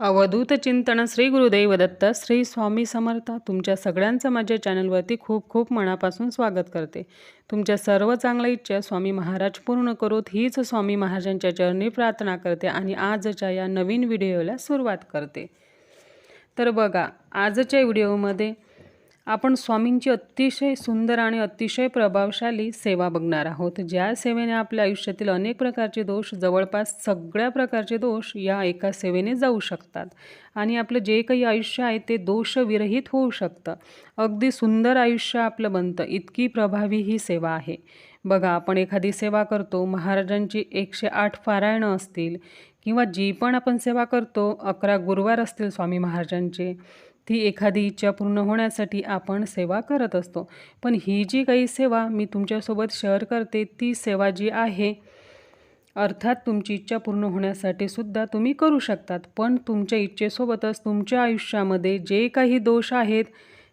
अवधूत चिंतन श्री गुरुदैव दत्त श्री स्वामी समर्थ तुमच्या सगळ्यांचं माझ्या चॅनलवरती खूप खूप मनापासून स्वागत करते. तुमच्या सर्व चांगल्या इच्छा स्वामी महाराज पूर्ण करोत हीच स्वामी महाराजांच्या चरणी प्रार्थना करते आणि आजच्या या नवीन व्हिडिओला सुरुवात करते. तर बघा आजच्या व्हिडिओमध्ये आपण स्वामींची अतिशय सुंदर आणि अतिशय प्रभावशाली सेवा बघणार आहोत. ज्या सेवेने आपल्या आयुष्यातील अनेक प्रकारचे दोष जवळपास सगळ्या प्रकारचे दोष या एका सेवेने जाऊ शकतात. आणि आपलं जे काही आयुष्य आहे ते दोषविरहित होऊ शकतं. अगदी सुंदर आयुष्य आपलं बनतं. इतकी प्रभावी ही सेवा आहे. बघा आपण एखादी सेवा करतो महाराजांची एकशे आठ पारायणं असतील किंवा जी पण आपण सेवा करतो अकरा गुरुवार असतील स्वामी महाराजांचे ती एखादी इच्छा पूर्ण होण्यासाठी आपण सेवा करत असतो. पण ही जी काही सेवा मी तुमच्यासोबत शेअर करते ती सेवा जी आहे अर्थात तुमची इच्छा पूर्ण होण्यासाठी सुद्धा तुम्ही करू शकतात. पण तुमच्या इच्छेसोबतच तुमच्या आयुष्यामध्ये जे काही दोष आहेत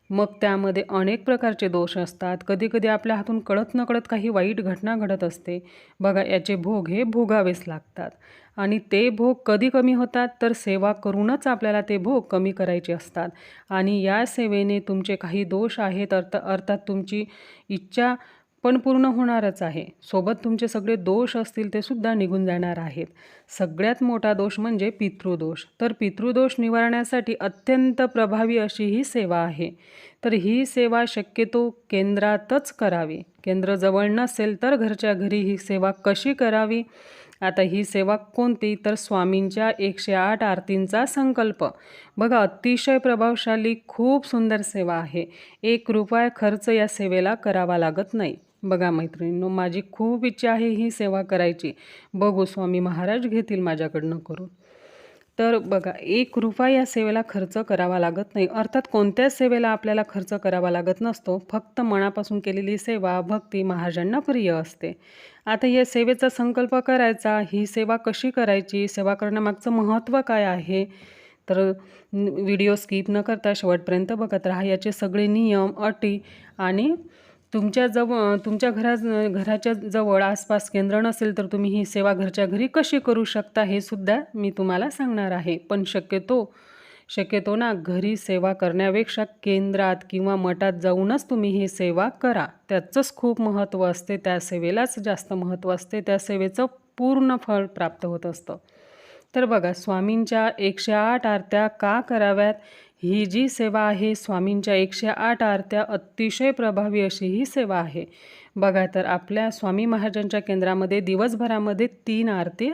मग त्यामध्ये अनेक प्रकारचे दोष असतात. कधीकधी आपल्या हातून कळत नकळत काही वाईट घटना घडत असते. बघा याचे भोग हे भोगावेच लागतात. आणि ते भोग कधी कमी होतात? तर सेवा करूनच आपल्याला ते भोग कमी करायचे असतात. आणि या सेवेने तुमचे काही दोष आहेत अर्थ अर्थात तुमची इच्छा पण पूर्ण होणारच आहे. सोबत तुमचे सगळे दोष असतील ते सुद्धा निघून जाणार आहेत. सगळ्यात मोठा दोष म्हणजे पितृदोष. तर पितृदोष निवारण्यासाठी अत्यंत प्रभावी अशी ही सेवा आहे. तर ही सेवा शक्यतो केंद्रातच करावी. केंद्र जवळ नसेल तर घरच्या घरी ही सेवा कशी करावी? आता ही सेवा कोणती? तर स्वामींच्या एकशे आठ आरतींचा संकल्प. बघा अतिशय प्रभावशाली खूप सुंदर सेवा आहे. एक रुपया खर्च या सेवेला करावा लागत नाही. बघा मैत्रिणींनो माझी खूप इच्छा आहे ही सेवा करायची. बघू स्वामी महाराज घेतील माझ्याकडनं करून. तर बघा एक रुपया या सेवेला खर्च करावा लागत नाही. अर्थात कोणत्याच सेवेला आपल्याला खर्च करावा लागत नसतो? फक्त मनापासून केलेली सेवा भक्ती महाराजांना प्रिय असते. आता या सेवेचा संकल्प करायचा ही सेवा कशी करायची सेवा करण्यामागचं महत्त्व काय आहे? तर व्हिडिओ स्किप न करता शेवटपर्यंत बघत राहा. याचे सगळे नियम अटी आणि तुमच्या जवळ तुमच्या घरा घराच्या जवळ आसपास केंद्र नसेल तर तुम्ही ही सेवा घरच्या घरी कशी करू शकता हे सुद्धा मी तुम्हाला सांगणार आहे. पण शक्यतो शक्यतो ना घरी सेवा करण्यापेक्षा केंद्रात किंवा मठात जाऊनच तुम्ही ही सेवा करा. त्याचंच खूप महत्त्व असते. त्या सेवेलाच जास्त महत्त्व असते. त्या सेवेचं पूर्ण फळ प्राप्त होत असतं. तर बघा स्वामींच्या एकशे आठ आरत्या का कराव्यात? ही जी सेवा आहे स्वामींच्या एकशे आठ आरत्या अतिशय प्रभावी अशी ही सेवा आहे. बघा तर आपल्या स्वामी महाराजांच्या केंद्रामध्ये दिवसभरामध्ये तीन आरती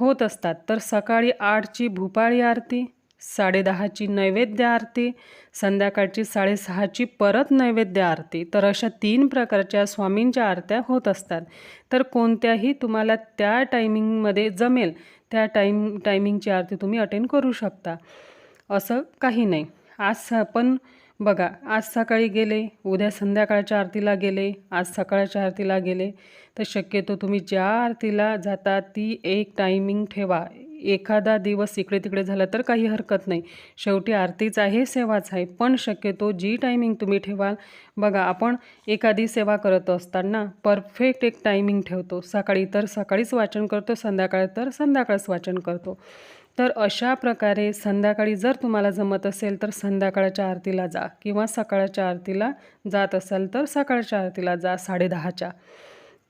होत असतात. तर सकाळी आठची भूपाळी आरती साडेदहाची नैवेद्य आरती संध्याकाळची साडेसहाची परत नैवेद्य आरती तर अशा तीन प्रकारच्या स्वामींच्या आरत्या होत असतात. तर कोणत्याही तुम्हाला त्या टायमिंगमध्ये जमेल त्या टाईम टायमिंगची आरती तुम्ही अटेंड करू शकता. असं काही नाही. आज पण बघा आज सकाळी गेले उद्या संध्याकाळच्या आरतीला गेले आज सकाळच्या आरतीला गेले तर शक्यतो तुम्ही ज्या आरतीला जाता ती एक टायमिंग ठेवा. एखादा दिवस इकडे तिकडे झाला तर काही हरकत नाही. शेवटी आरतीच आहे सेवाच आहे. पण शक्यतो जी टायमिंग तुम्ही ठेवाल बघा आपण एखादी सेवा करत असताना परफेक्ट एक टायमिंग ठेवतो. सकाळी तर सकाळीच वाचन करतो संध्याकाळी तर संध्याकाळच वाचन करतो. तर अशा प्रकारे संध्याकाळी जर तुम्हाला जमत असेल तर संध्याकाळच्या आरतीला जा किंवा सकाळच्या आरतीला जात असाल तर सकाळच्या आरतीला जा साडेदहाच्या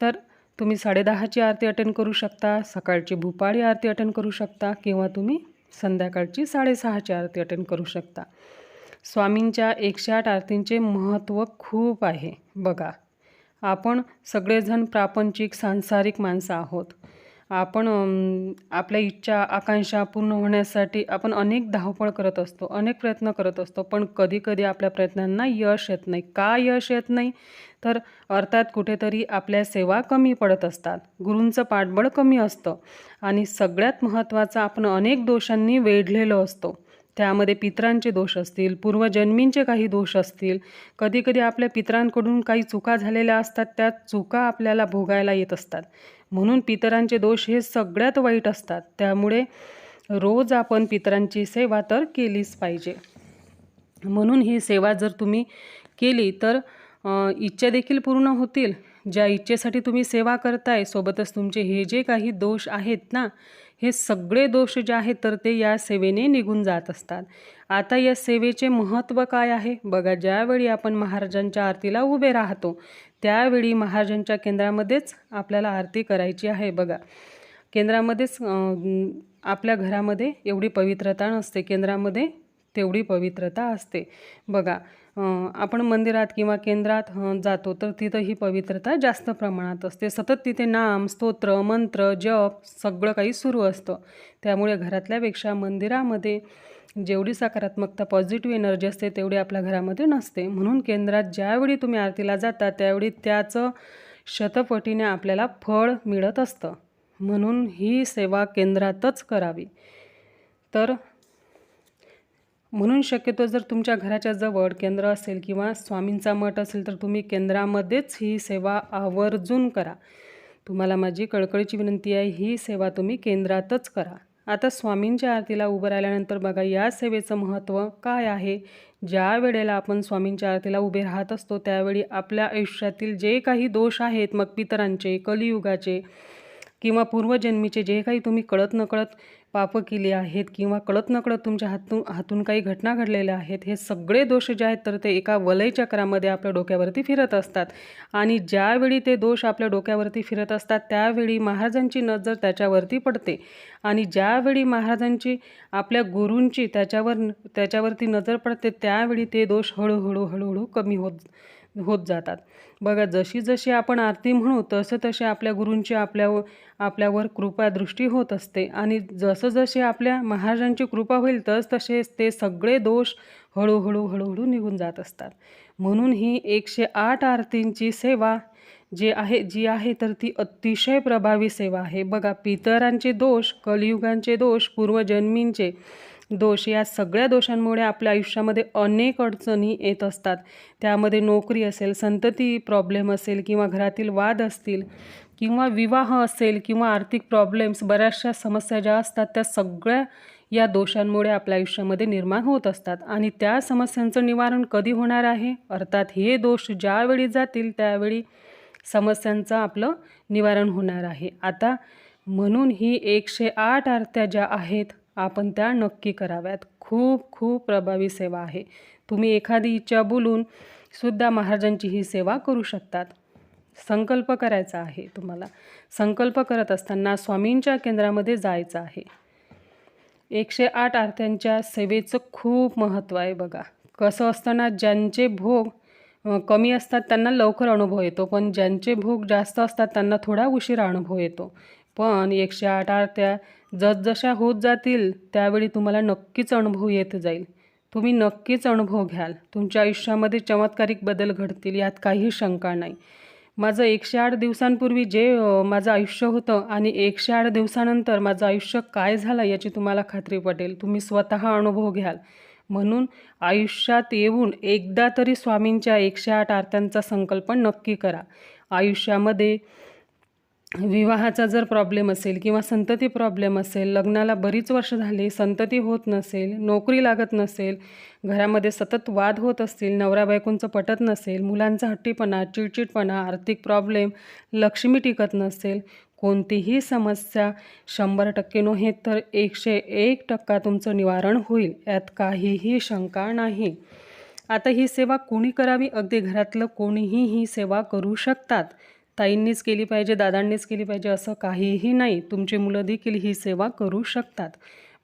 तर तुम्ही साडेदहाची आरती अटेंड करू शकता सकाळची भूपाळी आरती अटेंड करू शकता किंवा तुम्ही संध्याकाळची साडेसहाची आरती अटेंड करू शकता. स्वामींच्या एकशे आठ आरतींचे महत्त्व खूप आहे. बघा आपण सगळेजण प्रापंचिक सांसारिक माणसं आहोत. आपण आपल्या इच्छा आकांक्षा पूर्ण होण्यासाठी आपण अनेक धावपळ करत असतो अनेक प्रयत्न करत असतो पण कधीकधी आपल्या प्रयत्नांना यश येत नाही. का यश येत नाही? तर अर्थात कुठेतरी आपल्या सेवा कमी पडत असतात गुरूंचं पाठबळ कमी असतं आणि सगळ्यात महत्त्वाचं आपण अनेक दोषांनी वेढलेलो असतो. त्यामध्ये पित्रांचे दोष असतील पूर्वजन्मींचे काही दोष असतील कधीकधी आपल्या पित्रांकडून काही चुका झालेल्या असतात त्या चुका आपल्याला भोगायला येत असतात. म्हणून पितरांचे दोष हे सगळ्यात वाईट असतात. त्यामुळे रोज आपण पितरांची सेवा तर केलीच पाहिजे. म्हणून ही सेवा जर तुम्ही केली तर इच्छा देखील पूर्ण होतील. ज्या इच्छेसाठी तुम्ही सेवा करताय सोबतच तुमचे हे जे काही दोष आहेत ना हे सगळे दोष जे आहेत तर ते या सेवेने निघून जात असतात. आता या सेवेचे महत्त्व काय आहे? बघा ज्यावेळी आपण महाराजांच्या आरतीला उभे राहतो त्यावेळी महाराजांच्या केंद्रामध्येच आपल्याला आरती करायची आहे. बघा केंद्रामध्येच आपल्या घरामध्ये एवढी पवित्रता नसते केंद्रामध्ये तेवढी पवित्रता असते. बघा आपण मंदिरात किंवा केंद्रात जातो तर तिथं ही पवित्रता जास्त प्रमाणात असते. सतत तिथे नाम स्तोत्र मंत्र जप सगळं काही सुरू असतं. त्यामुळे घरातल्यापेक्षा मंदिरामध्ये जेवढी सकारात्मकता पॉझिटिव्ह एनर्जी असते तेवढी आपल्या घरामध्ये नसते. म्हणून केंद्रात ज्यावेळी तुम्ही आरतीला जाता त्यावेळी त्याचं शतपटीने आपल्याला फळ मिळत असतं. म्हणून ही सेवा केंद्रातच करावी. तर म्हणून शक्यतो जर तुमच्या घराच्या जवळ केंद्र असेल किंवा स्वामींचा मठ असेल तर तुम्ही केंद्रामध्येच ही सेवा आवर्जून करा. तुम्हाला माझी कळकळीची विनंती आहे ही सेवा तुम्ही केंद्रातच करा. आता स्वामींच्या आरतीला उभं राहिल्यानंतर बघा या सेवेचं महत्त्व काय आहे? ज्या वेळेला आपण स्वामींच्या आरतीला उभे राहत असतो त्यावेळी आपल्या आयुष्यातील जे काही दोष आहेत मग पितरांचे कलियुगाचे किंवा पूर्वजन्मीचे जे काही तुम्ही कळत नकळत पापं केली आहेत किंवा कळत नकळत तुमच्या हातून हातून काही घटना घडलेल्या आहेत हे सगळे दोष जे आहेत तर ते एका वलय चक्रामध्ये आपल्या डोक्यावरती फिरत असतात. आणि ज्यावेळी ते दोष आपल्या डोक्यावरती फिरत असतात त्यावेळी महाराजांची नजर त्याच्यावरती पडते. आणि ज्यावेळी महाराजांची आपल्या गुरूंची त्याच्यावर त्याच्यावरती नजर पडते त्यावेळी ते दोष हळूहळू हळूहळू कमी होत होत जातात. बघा जशी जशी आपण आरती म्हणू तसं तसे आपल्या गुरूंची आपल्या आपल्यावर कृपा दृष्टी होत असते. आणि जसं जसे आपल्या महाराजांची कृपा होईल तस तसे ते सगळे दोष हळूहळू हळूहळू निघून जात असतात. म्हणून ही एकशे आठ आरतींची सेवा जे आहे जी आहे तर ती अतिशय प्रभावी सेवा आहे. बघा पितरांचे दोष कलियुगांचे दोष पूर्वजन्मींचे दोष या सगळ्या दोषांमुळे आपल्या आयुष्यामध्ये अनेक अडचणी येत असतात. त्यामध्ये नोकरी असेल संतती प्रॉब्लेम असेल किंवा घरातील वाद असतील किंवा विवाह असेल किंवा आर्थिक प्रॉब्लेम्स बऱ्याचशा समस्या ज्या असतात त्या सगळ्या या दोषांमुळे आपल्या आयुष्यामध्ये निर्माण होत असतात. आणि त्या समस्यांचं निवारण कधी होणार आहे? अर्थात हे दोष ज्यावेळी जातील त्यावेळी समस्यांचं आपलं निवारण होणार आहे. आता म्हणून ही एकशे आठ आरत्या ज्या आहेत आपण त्या नक्की कराव्यात. खूप खूप प्रभावी सेवा आहे. तुम्ही एखादी इच्छा बोलून सुद्धा महाराजांची ही सेवा करू शकतात. संकल्प करायचा आहे तुम्हाला. संकल्प करत असताना स्वामींच्या केंद्रामध्ये जायचं आहे. एकशे आठ आरत्यांच्या सेवेचं खूप महत्त्व आहे बघा. कसं असताना ज्यांचे भोग कमी असतात त्यांना लवकर अनुभव येतो. पण ज्यांचे भोग जास्त असतात त्यांना थोडा उशिरा अनुभव येतो. पण एकशे आठ आरत्या जसजशा होत जातील त्यावेळी तुम्हाला नक्कीच अनुभव येत जाईल. तुम्ही नक्कीच अनुभव घ्याल. तुमच्या आयुष्यामध्ये चमत्कारिक बदल घडतील यात काही शंका नाही. माझं एकशे आठ दिवसांपूर्वी जे माझं आयुष्य होतं आणि एकशे आठ दिवसानंतर माझं आयुष्य काय झालं याची तुम्हाला खात्री पटेल. तुम्ही स्वतः अनुभव घ्याल. म्हणून आयुष्यात येऊन एकदा तरी स्वामींच्या एकशे आठ आरत्यांचा संकल्प नक्की करा. आयुष्यामध्ये विवाहाचा जर प्रॉब्लेम असेल किंवा संतती प्रॉब्लेम असेल लग्नाला बरीच वर्ष झाली संतती होत नसेल नोकरी लागत नसेल घरामध्ये सतत वाद होत असतील नवरा बायकोंचं पटत नसेल मुलांचा हट्टीपणा चिडचिडपणा आर्थिक प्रॉब्लेम लक्ष्मी टिकत नसेल कोणतीही समस्या शंभर टक्के नव्हे तर एकशे एक टक्का तुमचं निवारण होईल यात काहीही शंका नाही. आता ही सेवा कोणी करावी? अगदी घरातलं कोणीही ही सेवा करू शकतात. ताईंनीच केली पाहिजे दादांनीच केली पाहिजे असं काहीही नाही. तुमची मुलं देखील ही सेवा करू शकतात.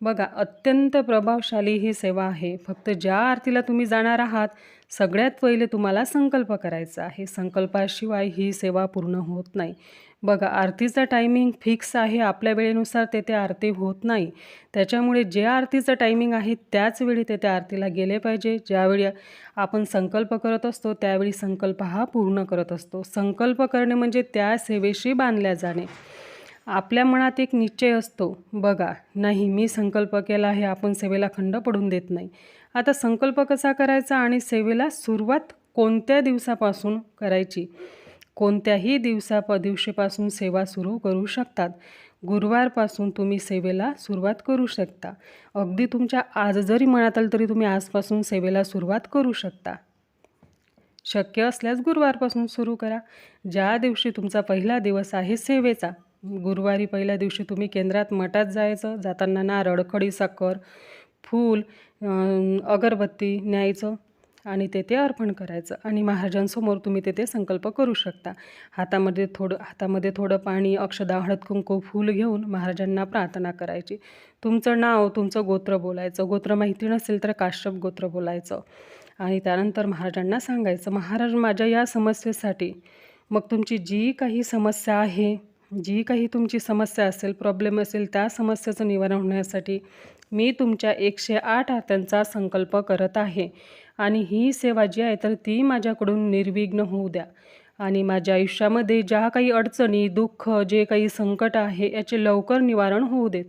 बघा अत्यंत प्रभावशाली ही सेवा आहे. फक्त ज्या आरतीला तुम्ही जाणार आहात सगळ्यात पहिले तुम्हाला संकल्प करायचा आहे. संकल्पाशिवाय ही सेवा पूर्ण होत नाही. बघा आरतीचा टायमिंग फिक्स आहे आपल्या वेळेनुसार तेथे आरती होत नाही. त्याच्यामुळे जे आरतीचं टायमिंग आहे त्याच वेळी तेथे आरतीला गेले पाहिजे. ज्यावेळी आपण संकल्प करत असतो त्यावेळी संकल्प हा पूर्ण करत असतो. संकल्प करणे म्हणजे त्या सेवेशी बांधल्या जाणे. आपल्या मनात एक निश्चय असतो. बघा नाही मी संकल्प केला आहे आपण सेवेला खंड पडून देत नाही. आता संकल्प कसा करायचा आणि सेवेला सुरुवात कोणत्या दिवसापासून करायची? कोणत्याही दिवसा प दिवशीपासून सेवा सुरू करू शकतात. गुरुवारपासून तुम्ही सेवेला सुरुवात करू शकता. अगदी तुमच्या आज जरी म्हणत आलं तरी तुम्ही आजपासून सेवेला सुरुवात करू शकता. शक्य असल्यास गुरुवारपासून सुरू करा. ज्या दिवशी तुमचा पहिला दिवस आहे सेवेचा. गुरुवारी पहिल्या दिवशी तुम्ही केंद्रात मठात जायचं. जाताना नारळ खडीसाखर फूल अगरबत्ती न्यायचं आणि तेथे अर्पण करायचं. आणि महाराजांसमोर तुम्ही तेथे संकल्प करू शकता. हातामध्ये थोडं हातामध्ये थोडं पाणी अक्षदा हळद कुंकू फूल घेऊन महाराजांना प्रार्थना करायची. तुमचं नाव तुमचं गोत्र बोलायचं. गोत्र माहिती नसेल तर काश्यप गोत्र बोलायचं. आणि त्यानंतर महाराजांना सांगायचं महाराज माझ्या या समस्येसाठी मग तुमची जी काही समस्या आहे जी काही तुमची समस्या असेल प्रॉब्लेम असेल त्या समस्येचं निवारण होण्यासाठी मी तुमच्या एकशे आठ आत्यांचा संकल्प करत आहे. आणि ही सेवा जी आहे तर ती माझ्याकडून निर्विघ्न होऊ द्या. आणि माझ्या आयुष्यामध्ये ज्या काही अडचणी दुःख जे काही संकट आहे याचे लवकर निवारण होऊ देत.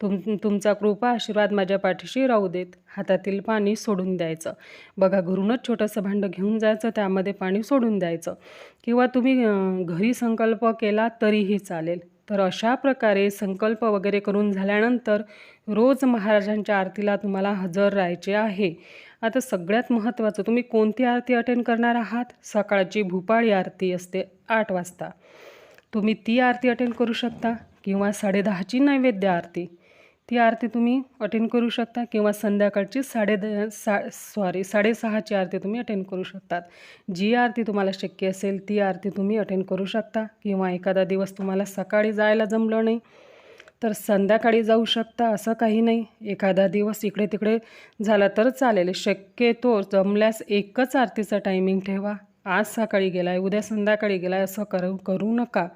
तुम तुमचा कृपा आशीर्वाद माझ्या पाठीशी राहू देत. हातातील पाणी सोडून द्यायचं. बघा घरूनच छोटंसं भांडं घेऊन जायचं त्यामध्ये पाणी सोडून द्यायचं. किंवा तुम्ही घरी संकल्प केला तरीही चालेल. तर अशा प्रकारे संकल्प वगैरे करून झाल्यानंतर रोज महाराजांच्या आरतीला तुम्हाला हजर राहायचे आहे. आता सगळ्यात महत्त्वाचं तुम्ही कोणती आरती अटेंड करणार आहात? सकाळची भूपाळी आरती असते आठ वाजता. तुम्ही ती आरती अटेंड करू शकता किंवा साडेदहाची नैवेद्य आरती. ती आरती तुम्ही अटेंड करू शकता किंवा संध्याकाळची साडे द सा सॉरी साडेसहाची आरती तुम्ही अटेंड करू शकतात. जी आरती तुम्हाला शक्य असेल ती आरती तुम्ही अटेंड करू शकता किंवा एखादा दिवस तुम्हाला सकाळी जायला जमलं नाही तर संध्याकाळी जाऊ शकता असं काही नाही. एखादा दिवस इकडे तिकडे झाला तर चालेल. शक्यतो जमल्यास एकच आरतीचा टायमिंग ठेवा. आज सकाळी गेला आहे उद्या संध्याकाळी गेला आहे असं करू करू नका.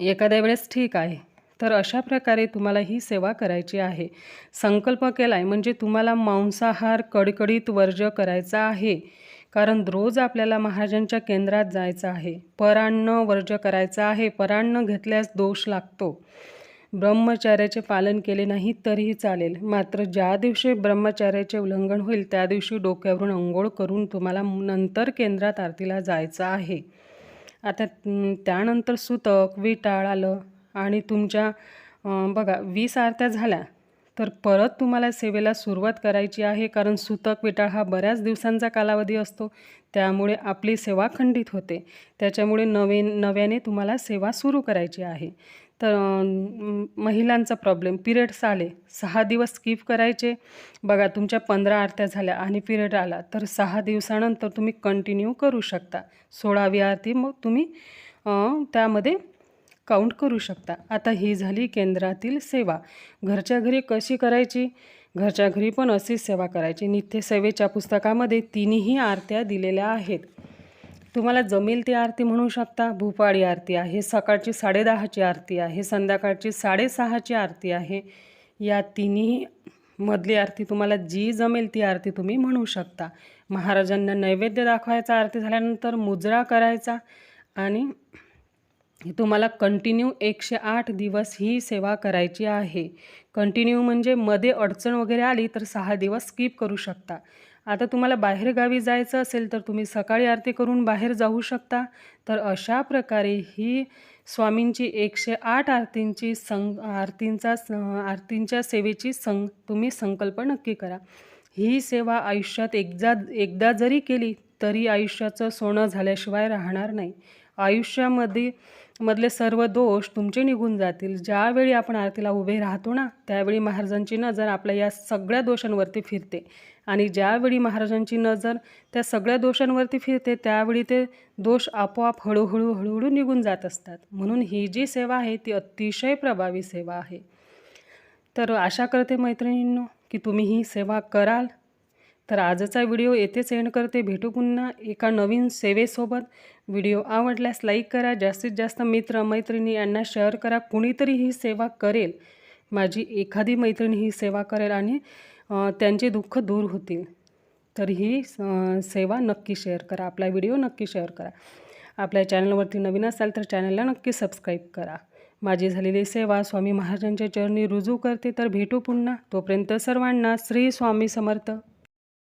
एखाद्या वेळेस ठीक आहे. तर अशा प्रकारे तुम्हाला ही सेवा करायची आहे. संकल्प केला आहे म्हणजे तुम्हाला मांसाहार कडकडीत वर्ज करायचा आहे. कारण रोज आपल्याला महाराजांच्या केंद्रात जायचं आहे. परान्न वर्ज करायचं आहे. परान्न घेतल्यास दोष लागतो. ब्रह्मचार्याचे पालन केले नाही तरीही चालेल. मात्र ज्या दिवशी ब्रह्मचार्याचे उल्लंघन होईल त्या दिवशी डोक्यावरून अंघोळ करून तुम्हाला नंतर केंद्रात आरतीला जायचं आहे. आता त्यानंतर सुतक विटाळ आलं. आणि तुमच्या बघा वीस आरत्या झाल्या तर परत तुम्हाला सेवेला सुरुवात करायची आहे कारण सुतक विटाळ हा बऱ्याच दिवसांचा कालावधी असतो. त्यामुळे आपली सेवा खंडित होते. त्याच्यामुळे नवे नव्याने तुम्हाला सेवा सुरू करायची आहे. तर महिलांचा प्रॉब्लेम पिरियड्स आले. सहा दिवस स्किप करायचे. बघा तुमच्या पंधरा आरत्या झाल्या आणि पिरियड आला. तर सहा दिवसानंतर तुम्ही कंटिन्यू करू शकता. सोळावी आरती मग तुम्ही त्यामध्ये काउंट करू शकता. आता ही झाली केंद्रातील सेवा. घरच्या घरी कशी करायची? घरच्या घरी पण अशीच सेवा करायची. नित्यसेवेच्या पुस्तकामध्ये तिन्ही आरत्या दिलेल्या आहेत. तुम्हाला जमेल ती आरती म्हणू शकता. भूपाळी आरती आहे. सकाळची साडेदहाची आरती आहे. संध्याकाळची साडेसहाची आरती आहे. या तिन्ही मधली आरती तुम्हाला जी जमेल ती आरती तुम्ही म्हणू शकता. महाराजांना नैवेद्य दाखवायचा आरती झाल्यानंतर मुजरा करायचा आणि तुम्हाला कंटिन्यू एकशे आठ दिवस ही सेवा करायची आहे. कंटिन्यू म्हणजे मध्ये अडचण वगैरे आली तर सहा दिवस स्किप करू शकता. आता तुम्हाला बाहेरगावी जायचं असेल तर तुम्ही सकाळी आरती करून बाहेर जाऊ शकता. तर अशा प्रकारे ही स्वामींची एकशे आठ आरतींची सं आरतींचा स आरतींच्या सेवेची सं तुम्ही संकल्प नक्की करा. ही सेवा आयुष्यात एकदा एकदा जरी केली तरी आयुष्याचं सोनं झाल्याशिवाय राहणार नाही. आयुष्यामध्ये मधले सर्व दोष तुमचे निघून जातील. ज्यावेळी आपण आरतीला उभे राहतो ना त्यावेळी महाराजांची नजर आपल्या या सगळ्या दोषांवरती फिरते. आणि ज्यावेळी महाराजांची नजर त्या सगळ्या दोषांवरती फिरते त्यावेळी ते दोष आपोआप हळूहळू हळूहळू निघून जात असतात. म्हणून ही जी सेवा आहे ती अतिशय प्रभावी सेवा आहे. तर आशा करते मैत्रिणींनो की तुम्ही ही सेवा कराल. तर आजचा व्हिडिओ येथेच एंड करते. भेटू पुन्हा एका नवीन सेवेसोबत. व्हिडिओ आवडल्यास लाईक करा. जास्तीत जास्त मित्र मैत्रिणी यांना शेअर करा. कुणीतरी ही सेवा करेल. माझी एखादी मैत्रिणी ही सेवा करेल आणि त्यांचे दुःख दूर होतील. तर ही सेवा नक्की शेअर करा. आपला व्हिडिओ नक्की शेअर करा. आपल्या चॅनलवरती नवीन असाल तर चॅनलला नक्की सबस्क्राईब करा. माझी झालेली सेवा स्वामी महाराजांच्या चरणी रुजू करते. तर भेटू पुन्हा. तोपर्यंत सर्वांना श्री स्वामी समर्थ.